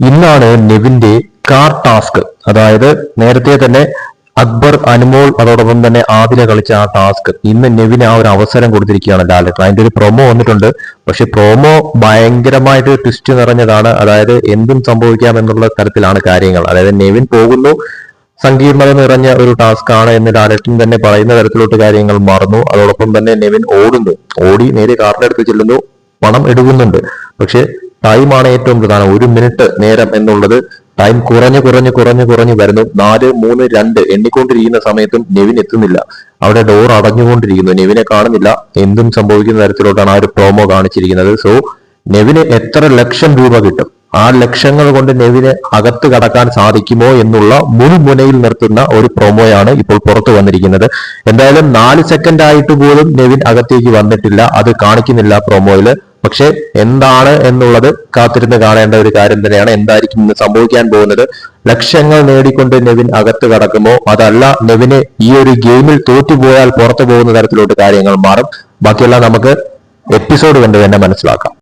ഇന്നാണ് നെവിന്റെ car task. അതായത് നേരത്തെ തന്നെ അക്ബർ അനുമോൾ അതോടൊപ്പം തന്നെ ആദില കളിച്ച ആ ടാസ്ക്. ഇന്ന് നെവിന് ആ ഒരു അവസരം കൊടുത്തിരിക്കുകയാണ് ലാലേട്ടൻ അതിന്റെ ഒരു പ്രൊമോ വന്നിട്ടുണ്ട്. പക്ഷെ പ്രൊമോ ഭയങ്കരമായിട്ട് ട്വിസ്റ്റ് നിറഞ്ഞതാണ്. അതായത് എന്തും സംഭവിക്കാം എന്നുള്ള തരത്തിലാണ് കാര്യങ്ങൾ. അതായത് നെവിൻ പോകുന്നു. സങ്കീർണത നിറഞ്ഞ ഒരു ടാസ്ക് ആണ് എന്ന് ലാലേട്ടൻ തന്നെ പറയുന്ന തരത്തിലോട്ട് കാര്യങ്ങൾ മറന്നു. അതോടൊപ്പം തന്നെ നെവിൻ ഓടുന്നു. ഓടി നേരെ കാറിന്റെ അടുത്ത് ചെല്ലുന്നു. പണം എടുക്കുന്നുണ്ട്. പക്ഷെ ടൈമാണ് ഏറ്റവും പ്രധാനം. ഒരു മിനിറ്റ് നേരം എന്നുള്ളത് ടൈം കുറഞ്ഞു കുറഞ്ഞു കുറഞ്ഞു കുറഞ്ഞു വരുന്നു. നാല് മൂന്ന് രണ്ട് എണ്ണിക്കൊണ്ടിരിക്കുന്ന സമയത്തും നെവിൻ എത്തുന്നില്ല. അവിടെ ഡോർ അടഞ്ഞുകൊണ്ടിരിക്കുന്നു. നെവിനെ കാണുന്നില്ല. എന്തും സംഭവിക്കുന്ന തരത്തിലോട്ടാണ് ആ ഒരു പ്രോമോ കാണിച്ചിരിക്കുന്നത്. സോ നെവിന് എത്ര ലക്ഷം രൂപ കിട്ടും? ആ ലക്ഷ്യങ്ങൾ കൊണ്ട് നെവിന് അകത്ത് കടക്കാൻ സാധിക്കുമോ എന്നുള്ള മുൾമുനയിൽ നിർത്തുന്ന ഒരു പ്രൊമോയാണ് ഇപ്പോൾ പുറത്തു വന്നിരിക്കുന്നത്. എന്തായാലും നാല് സെക്കൻഡ് ആയിട്ട് പോലും നെവിൻ അകത്തേക്ക് വന്നിട്ടില്ല. അത് കാണിക്കുന്നില്ല പ്രൊമോയിൽ പക്ഷെ എന്താണ് എന്നുള്ളത് കാത്തിരുന്ന് കാണേണ്ട ഒരു കാര്യം തന്നെയാണ്. എന്തായിരിക്കും ഇന്ന് സംഭവിക്കാൻ പോകുന്നത്? ലക്ഷ്യങ്ങൾ നേടിക്കൊണ്ട് നെവിൻ അകത്ത് കടക്കുമോ? അതല്ല നെവിന് ഈ ഒരു ഗെയിമിൽ തോറ്റുപോയാൽ പുറത്തു പോകുന്ന തരത്തിലോട്ട് കാര്യങ്ങൾ മാറും. ബാക്കിയെല്ലാം നമുക്ക് എപ്പിസോഡ് കണ്ട് തന്നെ മനസ്സിലാക്കാം.